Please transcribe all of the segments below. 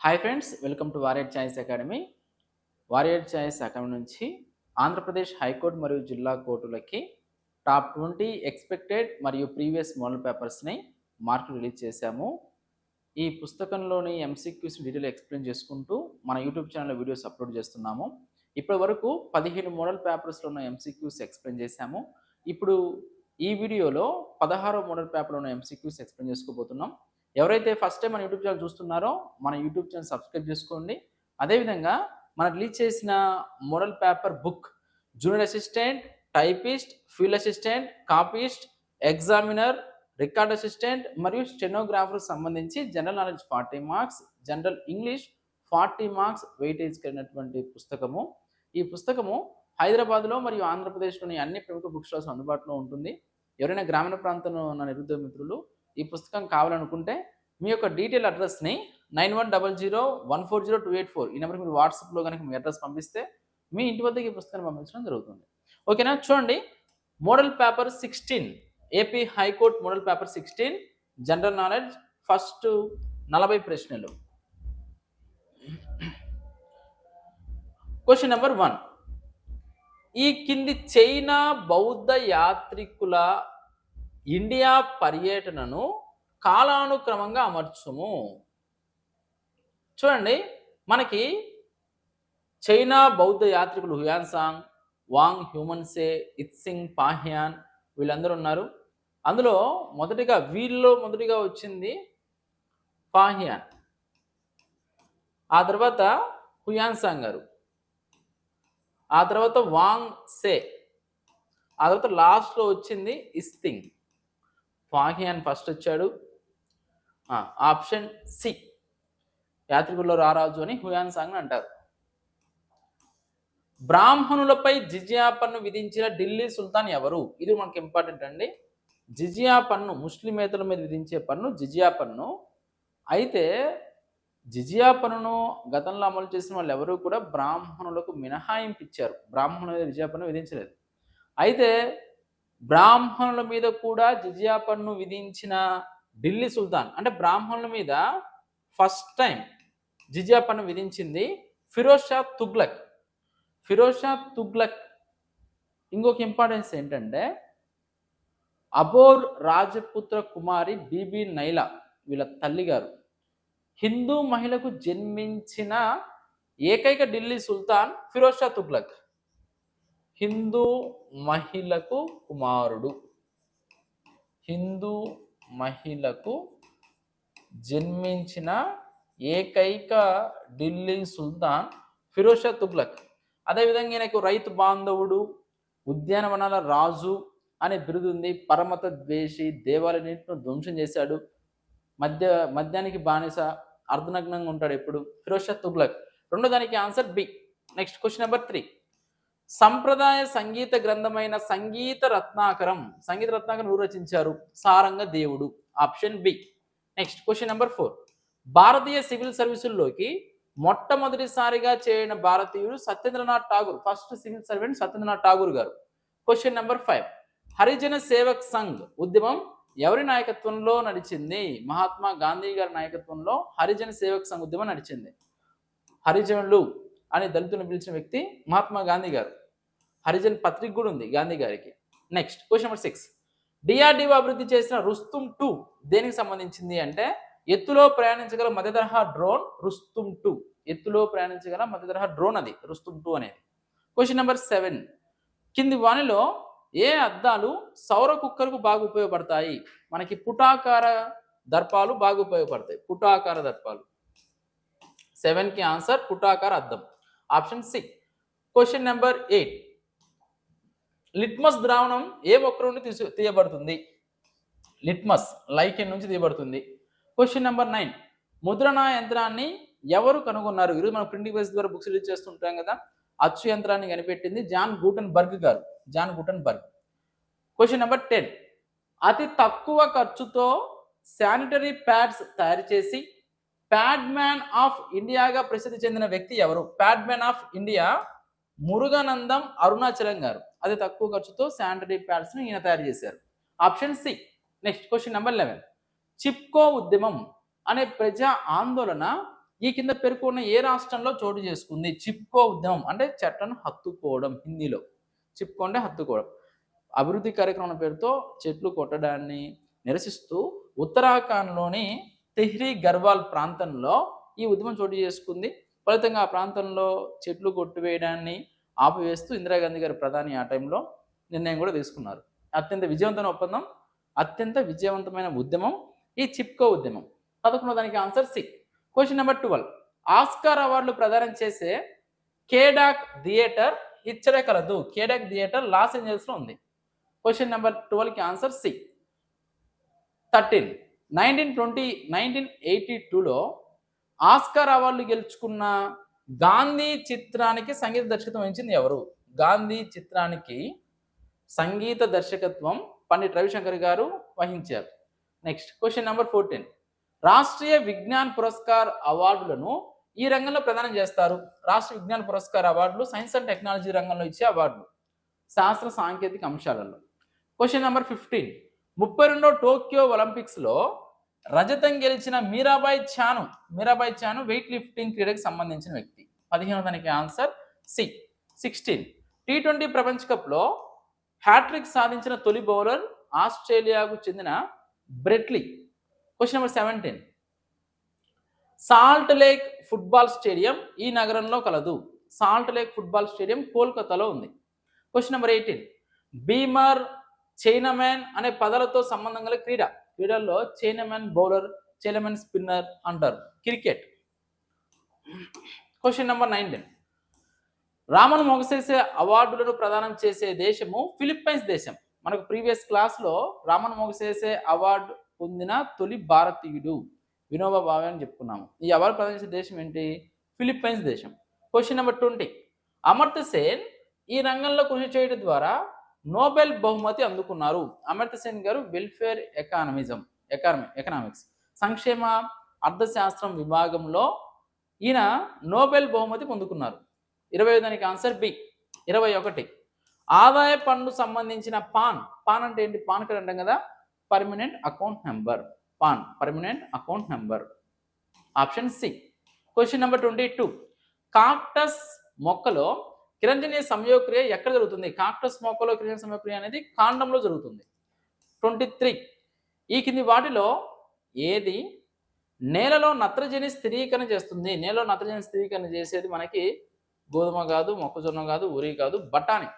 Hi friends welcome to Warrior Choice Academy Warrior Choice Academy నుంచి Andhra Pradesh high court మరియు జిల్లా కోర్టులకి టాప్ ట్వంటీ ఎక్స్పెక్టెడ్ మరియు ప్రీవియస్ మోడల్ పేపర్స్ని మార్కులు రిలీజ్ చేశాము. ఈ పుస్తకంలోని ఎంసీక్యూస్ డీటెయిల్ ఎక్స్ప్లెయిన్ చేసుకుంటూ మన యూట్యూబ్ ఛానల్లో వీడియోస్ అప్లోడ్ చేస్తున్నాము. ఇప్పటి వరకు పదిహేను మోడల్ పేపర్స్లో ఉన్న ఎంసీక్యూస్ ఎక్స్ప్లెయిన్ చేశాము. ఇప్పుడు ఈ వీడియోలో పదహారో మోడల్ పేపర్లో ఉన్న ఎంసీక్యూస్ ఎక్స్ప్లెయిన్ చేసుకోబోతున్నాం. ఎవరైతే ఫస్ట్ టైం మన యూట్యూబ్ ఛానల్ చూస్తున్నారో మన యూట్యూబ్ ఛానల్ సబ్స్క్రైబ్ చేసుకోండి. అదేవిధంగా మనం రిలీజ్ చేసిన model paper book junior assistant typist field assistant copyist examiner record assistant మరియు స్టెనోగ్రాఫర్ సంబంధించి general knowledge forty marks general English forty marks weightage కలిగినటువంటి పుస్తకము. ఈ పుస్తకము హైదరాబాద్లో మరియు ఆంధ్రప్రదేశ్లోని అన్ని ప్రముఖ బుక్ స్టాల్స్ అందుబాటులో ఉంటుంది. ఎవరైనా గ్రామీణ ప్రాంతంలో ఉన్న నిరుద్యోగ మిత్రులు ఈ పుస్తకం కావాలనుకుంటే మీ యొక్క detail అడ్రస్ని nine one double zero one four zero two eight four ఈ నెంబర్కి మీరు వాట్సాప్లో కనుక మీ అడ్రస్ పంపిస్తే మీ ఇంటి వద్దకి ఈ పుస్తకాన్ని పంపించడం జరుగుతుంది. ఓకేనా? చూడండి. Model paper sixteen. AP high court model paper sixteen. General knowledge first నలభై ప్రశ్నలు. Question number one. ఈ కింది చైనా బౌద్ధ యాత్రికుల ఇండియా పర్యటనను కాలానుక్రమంగా అమర్చుము. చూడండి మనకి చైనా బౌద్ధ యాత్రికులు హుయాన్సాంగ్ వాంగ్ హ్యూమన్సే ఇత్సింగ్ పాహ్యాన్ వీళ్ళందరూ ఉన్నారు. అందులో మొదటిగా వీళ్ళలో మొదటిగా వచ్చింది పాహ్యాన్. ఆ తర్వాత హుయాన్సాంగ్ గారు. ఆ తర్వాత వాంగ్ సే. ఆ తర్వాత లాస్ట్లో వచ్చింది ఇస్తింగ్ ఫాహియాన్ ఫస్ట్ వచ్చాడు. ఆప్షన్ సి యాత్రికుల్లో రారాజు అని హుయాన్ సాంగ్ అంటారు. బ్రాహ్మణులపై జిజియా పన్ను విధించిన ఢిల్లీ సుల్తాన్ ఎవరు? ఇది మనకి ఇంపార్టెంట్ అండి. జిజియా పన్ను ముస్లిమేతల మీద విధించే పన్ను జిజియా పన్ను అయితే జిజియా పన్నును గతంలో అమలు చేసిన వాళ్ళు ఎవరూ కూడా బ్రాహ్మణులకు మినహాయింపు ఇచ్చారు. బ్రాహ్మణుల మీద జిజియా పన్ను విధించలేదు. అయితే బ్రాహ్మణుల మీద కూడా జిజియా పన్ను విధించిన ఢిల్లీ సుల్తాన్. అంటే బ్రాహ్మణుల మీద ఫస్ట్ టైం జిజియా పన్ను విధించింది ఫిరోజ్ షా తుగ్లక్. ఫిరోజ్ షా తుగ్లక్. ఇంకొక ఇంపార్టెన్స్ ఏంటంటే అబోర్ రాజపుత్ర కుమారి బీబీ నైలా వీళ్ళ తల్లిగారు హిందూ మహిళకు జన్మించిన ఏకైక ఢిల్లీ సుల్తాన్ ఫిరోజ్ షా తుగ్లక్. హిందూ మహిళకు కుమారుడు. హిందూ మహిళకు జన్మించిన ఏకైక ఢిల్లీ సుల్తాన్ ఫిరోజ్ షా తుగ్లక్. అదేవిధంగా ఈయనకు రైతు బాంధవుడు ఉద్యానవనాల రాజు అనే బిరుదు ఉంది. పరమత ద్వేషి దేవాలన్నింటిని ధ్వంసం చేశాడు. మధ్య మద్యానికి బానిస అర్ధనగ్నంగా ఉంటాడు ఎప్పుడు? ఫిరోజ్ షా తుగ్లక్. రెండో దానికి answer B. Next question number three. సంప్రదాయ సంగీత గ్రంథమైన సంగీత రత్నాకరం. సంగీత రత్నాకరం ఎవరు రచించారు? సారంగ దేవుడు. Option B. Next question number four భారతీయ సివిల్ సర్వీసుల్లోకి మొట్టమొదటిసారిగా చేరిన భారతీయుడు Satyendranath Tagore. First civil servant Satyendranath Tagore garu. Question number five Harijan Sevak Sangh ఉద్యమం ఎవరి నాయకత్వంలో నడిచింది? మహాత్మా గాంధీ గారి నాయకత్వంలో హరిజన సేవక్ సంఘ్ ఉద్యమం నడిచింది. హరిజనులు అని దళితులను పిలిచిన వ్యక్తి మహాత్మా గాంధీ గారు. హరిజన్ పత్రిక కూడా ఉంది గాంధీ గారికి. Next question number six DRDO అభివృద్ధి చేసిన రుస్తుం టూ దేనికి సంబంధించింది అంటే ఎత్తులో ప్రయాణించగల మధ్య తరహా డ్రోన్ రుస్తుం టూ ఎత్తులో ప్రయాణించగల మధ్య తరహా డ్రోన్ అది రుస్తుం టూ అనేది. క్వశ్చన్ నెంబర్ సెవెన్ కింది వానిలో ఏ అద్దాలు సౌర కుక్కర్కు బాగా ఉపయోగపడతాయి? మనకి పుటాకార దర్పాలు బాగా ఉపయోగపడతాయి. పుటాకార దర్పాలు. సెవెన్కి ఆన్సర్ పుటాకార అద్దం. Option C question number eight litmus ద్రావణం ఏ మొక్క నుండి తీసు తీయబడుతుంది? లిట్మస్ లైకెన్ నుంచి తీయబడుతుంది. క్వశ్చన్ నెంబర్ నైన్ ముద్రణ యంత్రాన్ని ఎవరు కనుగొన్నారు? ఈరోజు మనం ప్రింటింగ్ ప్రెస్ ద్వారా బుక్స్ రిలీజ్ చేస్తుంటాం కదా అచ్చు యంత్రాన్ని కనిపెట్టింది John Gutenberg garu. John Gutenberg question number ten అతి తక్కువ ఖర్చుతో శానిటరీ ప్యాడ్స్ తయారు చేసి ప్యాడ్మ్యాన్ ఆఫ్ ఇండియాగా ప్రసిద్ధి చెందిన వ్యక్తి ఎవరు? Padman of India Murugananthan Arunachalam గారు. అదే తక్కువ ఖర్చుతో శానిటరీ ప్యాడ్స్ను ఈయన తయారు చేశారు. Option C next question number eleven. Chipko ఉద్యమం అనే ప్రజా ఆందోళన ఈ కింద పేర్కొన్న ఏ రాష్ట్రంలో చోటు చేసుకుంది? చిప్కో ఉద్యమం అంటే చెట్లను హత్తుకోవడం హిందీలో. చిప్కో అంటే హత్తుకోవడం. అభివృద్ధి కార్యక్రమం పేరుతో చెట్లు కొట్టడాన్ని నిరసిస్తూ ఉత్తరాఖండ్లోని తెహ్రీ గర్వాల్ ప్రాంతంలో ఈ ఉద్యమం చోటు చేసుకుంది. ఫలితంగా ఆ ప్రాంతంలో చెట్లు కొట్టివేయడాన్ని ఆపివేస్తూ ఇందిరాగాంధీ గారి ప్రధాని ఆ టైంలో నిర్ణయం కూడా తీసుకున్నారు. అత్యంత విజయవంతమైన ఒప్పందం అత్యంత విజయవంతమైన ఉద్యమం ఈ చిప్కో ఉద్యమం. పదకొండో దానికి answer C. Question number twelve. Oscar అవార్డులు ప్రదానం చేసే కేడాక్ థియేటర్ ఇచ్చడే కలదు కేడాక్ థియేటర్ లాస్ ఏంజల్స్లో ఉంది. క్వశ్చన్ నెంబర్ ట్వెల్వ్కి answer C. Thirteen. Nineteen twenty nineteen eighty టూలో ఆస్కార్ అవార్డులు గెలుచుకున్న గాంధీ చిత్రానికి సంగీత దర్శకత్వం వహించింది ఎవరు? గాంధీ చిత్రానికి సంగీత దర్శకత్వం పండిట్ రవిశంకర్ గారు వహించారు. Next question number fourteen Rashtriya Vigyan Puraskar అవార్డులను ఈ రంగంలో ప్రదానం చేస్తారు. రాష్ట్ర విజ్ఞాన పురస్కార్ అవార్డులు సైన్స్ అండ్ టెక్నాలజీ రంగంలో ఇచ్చే అవార్డులు. శాస్త్ర సాంకేతిక అంశాలలో. క్వశ్చన్ నెంబర్ ఫిఫ్టీన్ ముప్పై రెండో టోక్యో ఒలింపిక్స్లో రజతం గెలిచిన మీరాబాయ్ చాను మీరాబాయ్ చాను వెయిట్ లిఫ్టింగ్ క్రీడకి సంబంధించిన వ్యక్తి. పదిహేను దానికి answer C. Sixteen. T twenty ప్రపంచ కప్లో హ్యాట్రిక్ సాధించిన తొలి బౌలర్ ఆస్ట్రేలియాకు చెందిన Brett Lee question number seventeen. Salt lake football stadium ఈ నగరంలో కలదు. సాల్ట్ లేక్ ఫుట్బాల్ స్టేడియం కోల్కతాలో ఉంది. Question number eighteen. Beamer chinamen అనే పదాలతో సంబంధం గల క్రీడ. వీళ్ళల్లో చైనమెన్ బౌలర్ చైనమెన్ స్పిన్నర్ అంటారు. Cricket. Question number nineteen Ramon Magsaysay అవార్డులను ప్రదానం చేసే దేశము ఫిలిప్పైన్స్ దేశం. మనకు ప్రీవియస్ క్లాస్లో రామన్ మొగసేసే అవార్డు పొందిన తొలి భారతీయుడు వినోబా భావే అని చెప్పుకున్నాము. ఈ అవార్డు ప్రదానం చేసే దేశం ఏంటి? ఫిలిప్పైన్స్ దేశం. Question number twenty Amartya Sen ఈ రంగంలో కృషి చేయడం ద్వారా నోబెల్ బహుమతి అందుకున్నారు. అమర్త్య సేన్ గారు వెల్ఫేర్ ఎకానమిజం ఎకానమీ ఎకనామిక్స్. సంక్షేమ అర్థశాస్త్రం విభాగంలో ఈయన నోబెల్ బహుమతి పొందుకున్నారు. ఇరవై దానికి ఆన్సర్ బి ఇరవై ఒకటి. ఆదాయ పన్ను సంబంధించిన పాన్ పాన్ అంటే ఏంటి? పాన్ కార్డ్ అంటాం కదా permanent account number. PAN permanent account number. Option C. Question number twenty two. Cactus మొక్కలో కిరంజనీయ సంయోక్రియ ఎక్కడ జరుగుతుంది? కాక్టస్ మొక్కలో కిరంజనీయ సంయోక్రియ అనేది కాండంలో జరుగుతుంది. Twenty three. ఈ కింది వాటిలో ఏది? నేలలో నత్రజని స్థిరీకరణ చేస్తుంది. నేలలో నత్రజని స్థిరీకరణ చేసేది మనకి గోధుమ కాదు మొక్కజొన్న కాదు ఉరి కాదు బఠానీ.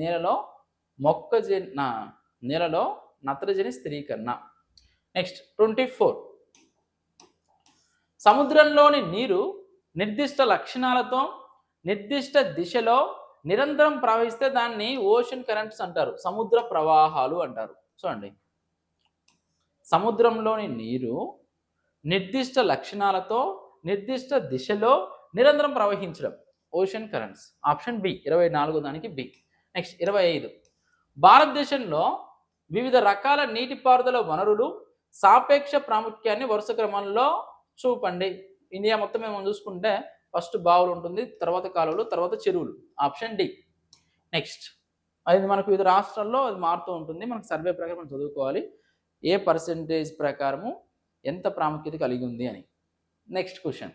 నేలలో మొక్కజొన్న నేలలో నత్రజని స్థిరీకరణ. Next twenty four. సముద్రంలోని నీరు నిర్దిష్ట లక్షణాలతో నిర్దిష్ట దిశలో నిరంతరం ప్రవహిస్తే దాన్ని ఓషన్ కరెంట్స్ అంటారు. సముద్ర ప్రవాహాలు అంటారు. చూడండి. సముద్రంలోని నీరు నిర్దిష్ట లక్షణాలతో నిర్దిష్ట దిశలో నిరంతరం ప్రవహించడం. Ocean currents. ఆప్షన్ బి ఇరవై నాలుగు దానికి బి. నెక్స్ట్ ఇరవై ఐదు. భారతదేశంలో వివిధ రకాల నీటిపారుదల వనరులు సాపేక్ష ప్రాముఖ్యాన్ని వరుస క్రమంలో చూపండి. ఇండియా మొత్తం మేము చూసుకుంటే ఫస్ట్ బావులు ఉంటుంది తర్వాత కాలువలు తర్వాత చెరువులు. Option D. నెక్స్ట్. అది మనకు వివిధ రాష్ట్రాల్లో అది మారుతూ ఉంటుంది. మనకు సర్వే ప్రకారం మనం చదువుకోవాలి. ఏ పర్సెంటేజ్ ప్రకారము ఎంత ప్రాముఖ్యత కలిగి ఉంది అని. Next question.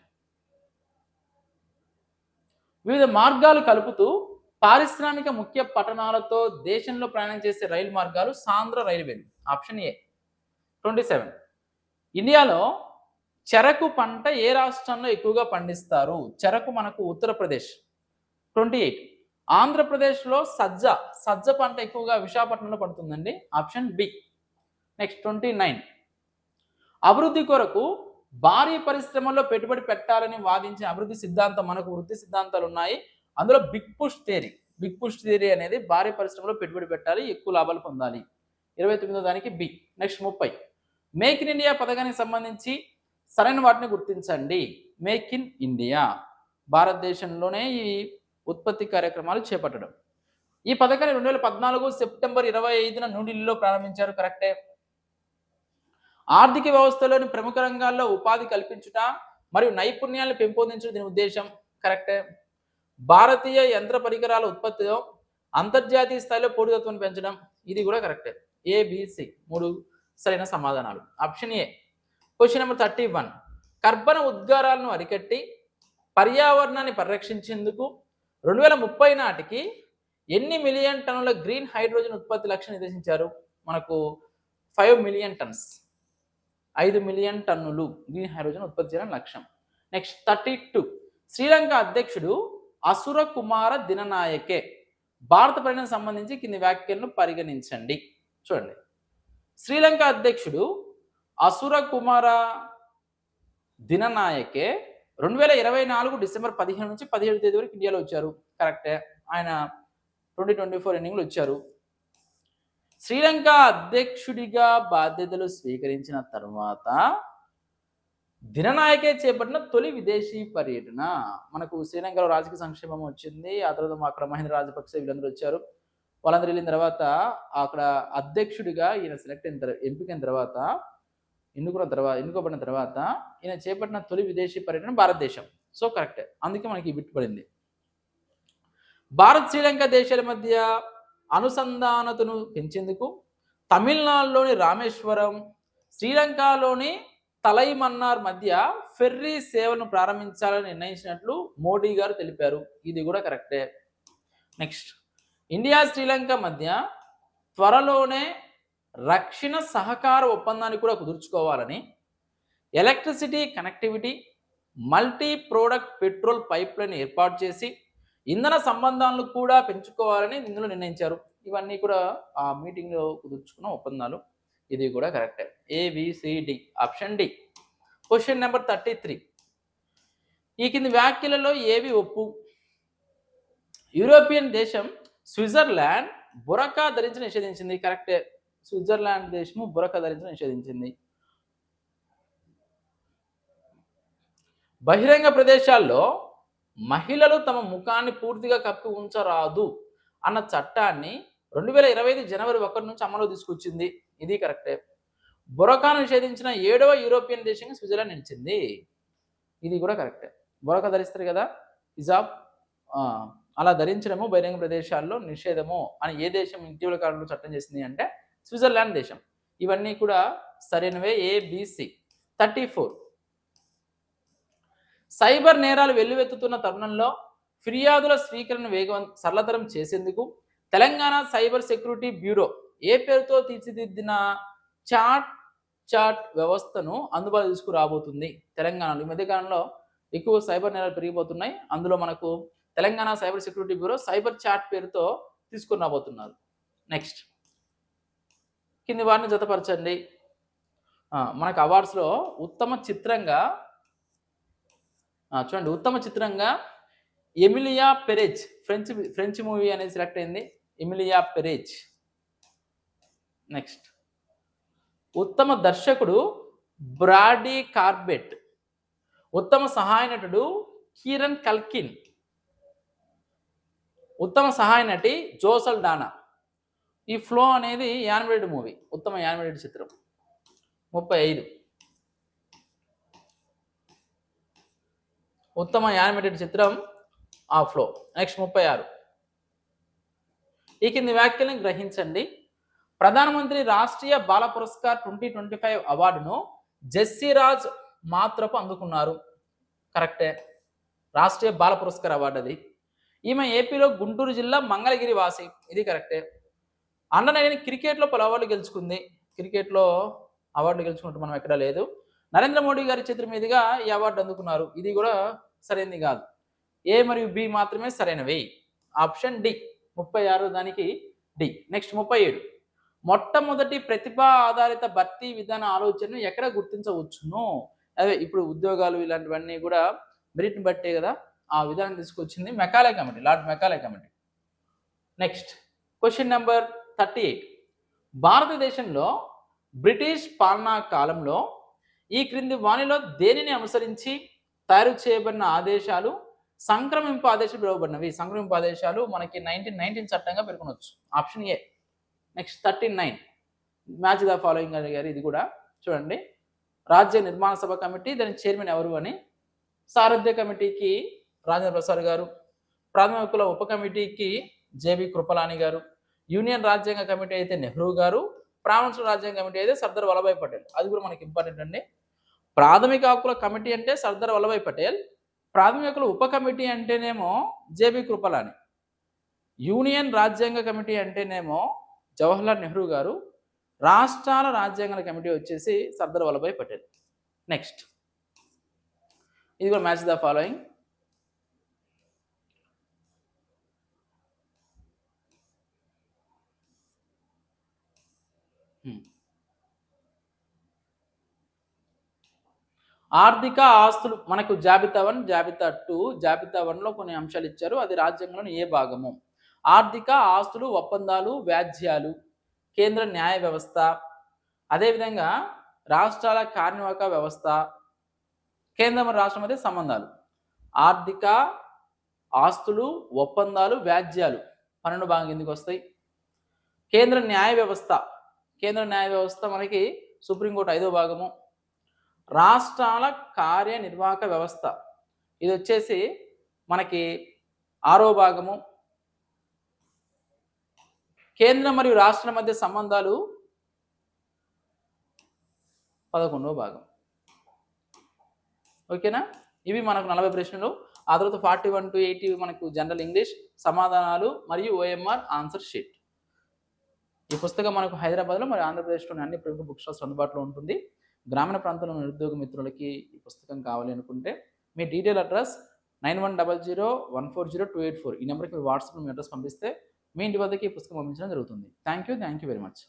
వివిధ మార్గాలు కలుపుతూ పారిశ్రామిక ముఖ్య పట్టణాలతో దేశంలో ప్రయాణం చేసే రైలు మార్గాలు సాంద్ర రైల్వేలు. Option A. Twenty seven. ఇండియాలో చెరకు పంట ఏ రాష్ట్రంలో ఎక్కువగా పండిస్తారు? చెరకు మనకు ఉత్తరప్రదేశ్. Twenty eight. ఆంధ్రప్రదేశ్లో సజ్జ సజ్జ పంట ఎక్కువగా విశాఖపట్నంలో పడుతుందండి. Option B. Next twenty nine. అభివృద్ధి కొరకు భారీ పరిశ్రమల్లో పెట్టుబడి పెట్టాలని వాదించిన అభివృద్ధి సిద్ధాంతం మనకు వృత్తి సిద్ధాంతాలు ఉన్నాయి. అందులో big push theory big push theory అనేది భారీ పరిశ్రమలో పెట్టుబడి పెట్టాలి ఎక్కువ లాభాలు పొందాలి. ఇరవై తొమ్మిదో దానికి బి నెక్స్ట్ ముప్పై. మేక్ ఇన్ ఇండియా పథకానికి సంబంధించి సరైన వాటిని గుర్తించండి. Make in India. భారతదేశంలోనే ఈ ఉత్పత్తి కార్యక్రమాలు చేపట్టడం. ఈ పథకాన్ని రెండు వేల పద్నాలుగు సెప్టెంబర్ ఇరవై ఐదున న్యూఢిల్లీలో ప్రారంభించారు కరెక్టే? ఆర్థిక వ్యవస్థలోని ప్రముఖ రంగాల్లో ఉపాధి కల్పించుట మరియు నైపుణ్యాలను పెంపొందించడం దీని ఉద్దేశం కరెక్టే? భారతీయ యంత్ర పరికరాల ఉత్పత్తిలో అంతర్జాతీయ స్థాయిలో పోటీతత్వాన్ని పెంచడం ఇది కూడా కరెక్టే. ఏబిసి మూడు సరైన సమాధానాలు. Option A question number thirty one కర్బన ఉద్గారాలను అరికట్టి పర్యావరణాన్ని పరిరక్షించేందుకు రెండు వేల ముప్పై నాటికి ఎన్ని మిలియన్ టన్నుల గ్రీన్ హైడ్రోజన్ ఉత్పత్తి లక్ష్యం నిర్దేశించారు? మనకు ఫైవ్ మిలియన్ టన్స్ ఐదు మిలియన్ టన్నులు గ్రీన్ హైడ్రోజన్ ఉత్పత్తి చేయడం లక్ష్యం. నెక్స్ట్ థర్టీ టూ శ్రీలంక అధ్యక్షుడు అసుర కుమార దిననాయకే భారత పర్యటన సంబంధించి కింది వ్యాఖ్యలను పరిగణించండి. చూడండి. శ్రీలంక అధ్యక్షుడు అసుర కుమార దిననాయకే రెండు వేల ఇరవై నాలుగు డిసెంబర్ పదిహేను నుంచి పదిహేడు తేదీ వరకు ఇండియాలో వచ్చారు. కరెక్టే ఆయన ట్వంటీ ట్వంటీ ఫోర్ ఎన్నింగ్లు వచ్చారు. శ్రీలంక అధ్యక్షుడిగా బాధ్యతలు స్వీకరించిన తర్వాత దిననాయకే చేపట్టిన తొలి విదేశీ పర్యటన. మనకు శ్రీలంకలో రాజకీయ సంక్షేమం వచ్చింది. ఆ తర్వాత అక్కడ మహేంద్ర రాజపక్సే వీళ్ళందరూ వచ్చారు. వాళ్ళందరూ వెళ్ళిన తర్వాత అక్కడ అధ్యక్షుడిగా ఈయన సెలెక్ట్ అయిన తర్వాత ఎంపికైన తర్వాత ఎన్నుకున్న తర్వాత ఎన్నుకోబడిన తర్వాత ఈయన చేపట్టిన తొలి విదేశీ పర్యటన భారతదేశం. సో కరెక్టే అందుకే మనకి బిట్ భారత్ శ్రీలంక దేశాల మధ్య అనుసంధానతను పెంచేందుకు తమిళనాడులోని రామేశ్వరం శ్రీలంకలోని తలైమన్నార్ మధ్య ఫెర్రీ సేవను ప్రారంభించాలని నిర్ణయించినట్లు మోడీ గారు తెలిపారు. ఇది కూడా కరెక్టే నెక్స్ట్ ఇండియా శ్రీలంక మధ్య త్వరలోనే రక్షణ సహకార ఒప్పందాన్ని కూడా కుదుర్చుకోవాలని electricity connectivity multi product petrol pipeline ఏర్పాటు చేసి ఇంధన సంబంధాలను కూడా పెంచుకోవాలని ఇందులో నిర్ణయించారు. ఇవన్నీ కూడా ఆ మీటింగ్లో కుదుర్చుకున్న ఒప్పందాలు. ఇది కూడా కరెక్టే. A B C D option D question number thirty three ఈ కింది వ్యాఖ్యలలో ఏవి ఒప్పు? యూరోపియన్ దేశం స్విట్జర్లాండ్ బురకా ధరించి నిషేధించింది. కరెక్టే. స్విట్జర్లాండ్ దేశము బురక ధరించడం నిషేధించింది. బహిరంగ ప్రదేశాల్లో మహిళలు తమ ముఖాన్ని పూర్తిగా కప్పి ఉంచరాదు అన్న చట్టాన్ని రెండు వేల ఇరవై ఐదు జనవరి ఒకటి నుంచి అమలు తీసుకొచ్చింది. ఇది కరెక్టే. బొరకాను నిషేధించిన ఏడవ యూరోపియన్ దేశంగా స్విట్జర్లాండ్ నిలిచింది. ఇది కూడా కరెక్టే. బొరకా ధరిస్తారు కదా? హిజాబ్ అలా ధరించడము బహిరంగ ప్రదేశాల్లో నిషేధము అని ఏ దేశం ఇటీవల కాలంలో చట్టం చేసింది అంటే స్విట్జర్లాండ్ దేశం. ఇవన్నీ కూడా సరైనవే ఏబిసి థర్టీ ఫోర్. సైబర్ నేరాలు వెల్లువెత్తుతున్న తరుణంలో ఫిర్యాదుల స్వీకరణ వేగవం సరళతరం చేసేందుకు తెలంగాణ సైబర్ సెక్యూరిటీ బ్యూరో ఏ పేరుతో తీర్చిదిద్దిన చాట్ చాట్ వ్యవస్థను అందుబాటు తీసుకురాబోతుంది? తెలంగాణలో. ఈ మధ్యకాలంలో ఎక్కువ సైబర్ నేరాలు పెరిగిపోతున్నాయి. అందులో మనకు Telangana cyber security bureau cyber chat పేరుతో తీసుకుని రాబోతున్నారు నెక్స్ట్. కింది వారిని జతపరచండి. మనకు అవార్డ్స్లో ఉత్తమ చిత్రంగా చూడండి ఉత్తమ చిత్రంగా Emilia Perez French French movie అనేది సెలెక్ట్ అయింది. Emilia Perez. నెక్స్ట్. ఉత్తమ దర్శకుడు బ్రాడీ కార్బెట్. ఉత్తమ సహాయ నటుడు కిరణ్ కల్కిన్. ఉత్తమ సహాయ నటి జోసల్ డానా. ఈ ఫ్లో అనేది యానిమేటెడ్ మూవీ ఉత్తమ యానిమేటెడ్ చిత్రం. ముప్పై ఐదు. ఉత్తమ యానిమేటెడ్ చిత్రం ఆ ఫ్లో. నెక్స్ట్ ముప్పై ఆరు. ఈ కింది వ్యాఖ్యలను గ్రహించండి. Pradhan Mantri Rashtriya Bal Puraskar twenty twenty five అవార్డును జెస్సీరాజ్ మాత్రపు అందుకున్నారు. కరెక్టే. రాష్ట్రీయ బాల పురస్కార్ అవార్డు అది. ఈమె ఏపీలో గుంటూరు జిల్లా మంగళగిరి వాసి. ఇది కరెక్టే. అండర్ నైన్ క్రికెట్లో పలు అవార్డులు గెలుచుకుంది. క్రికెట్లో అవార్డులు గెలుచుకుంటూ మనం ఎక్కడా లేదు. నరేంద్ర మోడీ గారి చేతుల మీదుగా ఈ అవార్డు అందుకున్నారు. ఇది కూడా సరైనది కాదు. ఏ మరియు బి మాత్రమే సరైనవి. Option D. ముప్పై ఆరు దానికి డి. నెక్స్ట్ ముప్పై ఏడు. మొట్టమొదటి ప్రతిభా ఆధారిత భర్తీ విధాన ఆలోచనను ఎక్కడ గుర్తించవచ్చును? అదే ఇప్పుడు ఉద్యోగాలు ఇలాంటివన్నీ కూడా మెరిట్ని బట్టే కదా ఆ విధానం తీసుకొచ్చింది Macaulay committee Lord Macaulay committee. Next question number thirty eight. భారతదేశంలో బ్రిటిష్ పాలనా కాలంలో ఈ క్రింది వాణిలో దేనిని అనుసరించి తయారు చేయబడిన ఆదేశాలు? సంక్రమింపు ఆదేశాలు పిలువబడినవి. సంక్రమింపు ఆదేశాలు మనకి నైన్టీన్ నైన్టీన్ చట్టంగా పేర్కొనవచ్చు. Option A. Next thirty nine. Match the following అడిగారు ఇది కూడా చూడండి. రాజ్య నిర్మాణ సభ కమిటీ దాని చైర్మన్ ఎవరు అని సారథ్య కమిటీకి రాజేంద్ర ప్రసాద్ గారు ప్రాథమిక ఉప కమిటీకి జేబి కృపలాని గారు యూనియన్ రాజ్యాంగ కమిటీ అయితే నెహ్రూ గారు ప్రావిన్షియల్ రాజ్యాంగ కమిటీ అయితే సర్దార్ వల్లభాయ్ పటేల్. అది కూడా మనకి ఇంపార్టెంట్ అండి. ప్రాథమిక హక్కుల కమిటీ అంటే సర్దార్ వల్లభాయ్ పటేల్ ప్రాథమిక హక్కుల ఉప కమిటీ అంటేనేమో జేబీ కృపలాని యూనియన్ రాజ్యాంగ కమిటీ అంటేనేమో జవహర్లాల్ నెహ్రూ గారు రాష్ట్రాల రాజ్యాంగాల కమిటీ వచ్చేసి సర్దార్ వల్లభాయ్ పటేల్. నెక్స్ట్. ఇది కూడా మ్యాచ్ ద ఫాలోయింగ్. ఆర్థిక ఆస్తులు మనకు జాబితా వన్ జాబితా టూ జాబితా వన్లో కొన్ని అంశాలు ఇచ్చారు. అది రాజ్యాంగంలోని ఏ భాగము? ఆర్థిక ఆస్తులు ఒప్పందాలు వ్యాజ్యాలు కేంద్ర న్యాయ వ్యవస్థ అదేవిధంగా రాష్ట్రాల కార్మిక వ్యవస్థ కేంద్రం రాష్ట్రం మధ్య సంబంధాలు. ఆర్థిక ఆస్తులు ఒప్పందాలు వ్యాజ్యాలు పన్నెండు భాగం ఎందుకు వస్తాయి? కేంద్ర న్యాయ వ్యవస్థ కేంద్ర న్యాయ వ్యవస్థ మనకి సుప్రీంకోర్టు ఐదో భాగము. రాష్ట్రాల కార్యనిర్వాహక వ్యవస్థ. ఇది వచ్చేసి మనకి ఆరో భాగము. కేంద్రం మరియు రాష్ట్రాల మధ్య సంబంధాలు పదకొండవ భాగం. ఓకేనా? ఇవి మనకు నలభై ప్రశ్నలు. ఆ తర్వాత ఫార్టీ వన్ టు ఎయిటీ మనకు జనరల్ ఇంగ్లీష్ సమాధానాలు మరియు ఓఎంఆర్ ఆన్సర్ షీట్. ఈ పుస్తకం మనకు హైదరాబాద్లో మరియు ఆంధ్రప్రదేశ్లోని అన్ని ప్రముఖ బుక్ స్టాల్స్ అందుబాటులో ఉంటుంది. గ్రామీణ ప్రాంతంలో నిరుద్యోగ మిత్రులకి ఈ పుస్తకం కావాలి అనుకుంటే మీ detail address nine one double zero one four zero two eight four ఈ నెంబర్కి మీ వాట్సాప్లో మీ అడ్రస్ పంపిస్తే మీ ఇంటి వద్దకి ఈ పుస్తకం పంపించడం జరుగుతుంది. Thank you thank you very much.